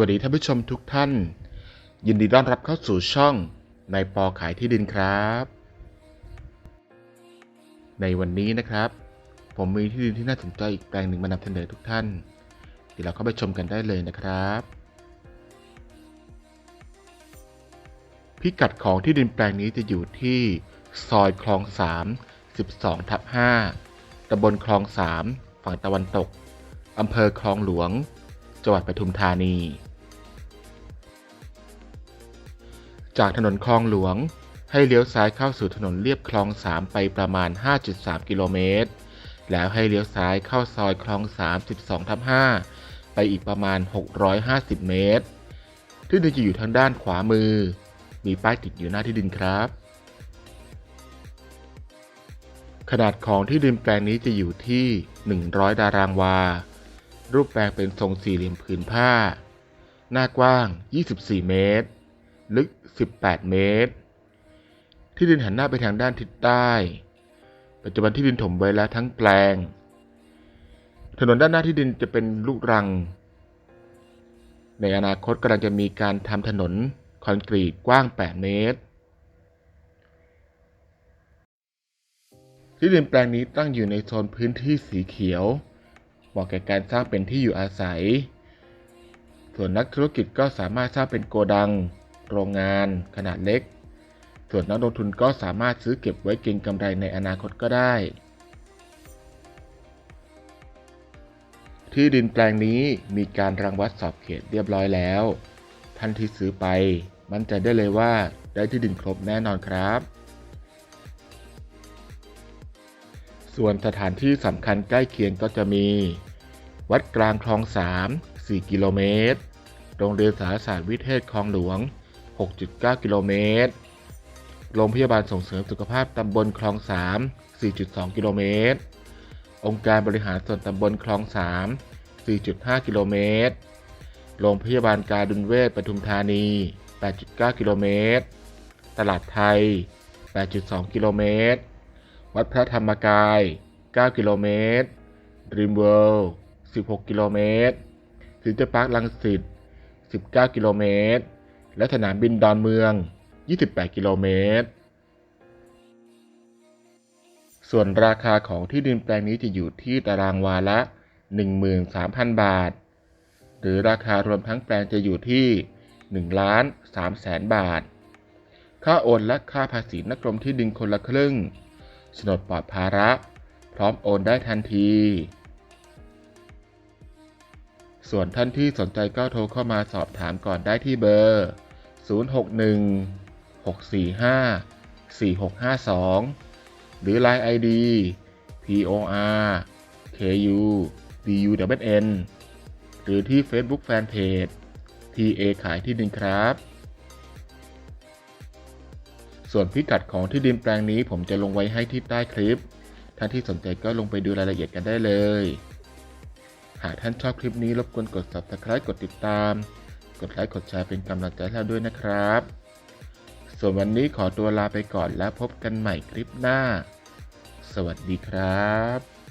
วัสดีท่านผู้ชมทุกท่าน ยินดีต้อนรับเข้าสู่ช่องนายปอขายที่ดินครับ ในวันนี้นะครับ ผมมีที่ดินที่น่าสนใจอีกแปลงหนึ่งมานำเสนอทุกท่านเดี๋ยวเราเข้าไปชมกันได้เลยนะครับ พิกัดของที่ดินแปลงนี้จะอยู่ที่ซอยคลอง 3 12ทับ5ตำบลคลอง 3 ฝั่งตะวันตกอำเภอคลองหลวงจังหวัดปทุมธานี จากถนนคลองหลวง ให้เลี้ยวซ้ายเข้าสู่ถนนเลียบคลอง 3 ไปประมาณ 5.3 กิโลเมตร แล้วให้เลี้ยวซ้ายเข้าซอยคลอง 3 12ทับ5ไปอีกประมาณ 650 เมตร ที่ดินจะอยู่ทางด้านขวามือ มีป้ายติดอยู่หน้าที่ดินครับ ขนาดของที่ดินแปลงนี้จะอยู่ที่ 100 ตารางวา รูปแปลงเป็นทรงสี่เหลี่ยมผืนผ้า หน้ากว้าง 24 เมตร ลึก 18 เมตร ที่ดินหันหน้าไปทางด้านทิศใต้ ปัจจุบันที่ดินถมไว้แล้วทั้งแปลง ถนนด้านหน้าที่ดินจะเป็นลูกรัง ในอนาคตกำลังจะมีการทำถนนคอนกรีตกว้าง 8 เมตร ที่ดินแปลงนี้ตั้งอยู่ในโซนพื้นที่สีเขียวเหมาะแก่การสร้างเป็นที่อยู่อาศัย ส่วนนักธุรกิจก็สามารถสร้างเป็นโกดัง โรงงานขนาดเล็ก ส่วนนักลงทุนก็สามารถซื้อเก็บไว้เก็งกำไรในอนาคตก็ได้ ที่ดินแปลงนี้มีการรังวัดสอบเขตเรียบร้อยแล้ว ท่านที่ซื้อไป มั่นใจได้เลยว่าได้ที่ดินครบแน่นอนครับ ส่วนสถานที่สำคัญใกล้เคียงก็จะมี วัดกลางคลอง 3 4 กิโลเมตร โรงเรียนสารศาสตร์วิเทศคลองหลวง 6.9 กิโลเมตร โรงพยาบาลส่งเสริมสุขภาพตำบลคลอง 3 4.2 กิโลเมตร องค์การบริหารส่วนตำบลคลอง 3 4.5 กิโลเมตร โรงพยาบาลการดุนเวศปทุมธานี 8.9 กิโลเมตร ตลาดไทย 8.2 กิโลเมตร วัดพระธรรมกาย 9 กิโลเมตร Dream World 16 กิโลเมตรฟิวเจอร์พาร์คลังสิต19 กิโลเมตร และสนามบินดอนเมือง 28 กิโลเมตร ส่วนราคาของที่ดินแปลงนี้จะอยู่ที่ตารางวาละ 13,000 บาท หรือราคารวมทั้งแปลงจะอยู่ที่1ล้าน3แสนบาท ค่าโอนและค่าภาษีนักกรมที่ดินคนละครึ่งโฉนดปลอดภาระ พร้อมโอนได้ทันที ส่วนท่านที่สนใจก็โทรเข้ามาสอบถามก่อนได้ที่เบอร์ 061 645 4652 หรือ Line ID POR KU DUWN หรือที่ Facebook Fanpage TA ขายที่ดินครับ ส่วนพิกัดของที่ดินแปลงนี้ผมจะลงไว้ให้ที่ใต้คลิป ท่านที่สนใจก็ลงไปดูรายละเอียดกันได้เลย หากท่านชอบคลิปนี้รบกวนกด subscribe กดติดตาม กดไลค์กดแชร์เป็นกำลังใจให้เราด้วยนะครับ ส่วนวันนี้ขอตัวลาไปก่อนแล้วพบกันใหม่คลิปหน้า สวัสดีครับ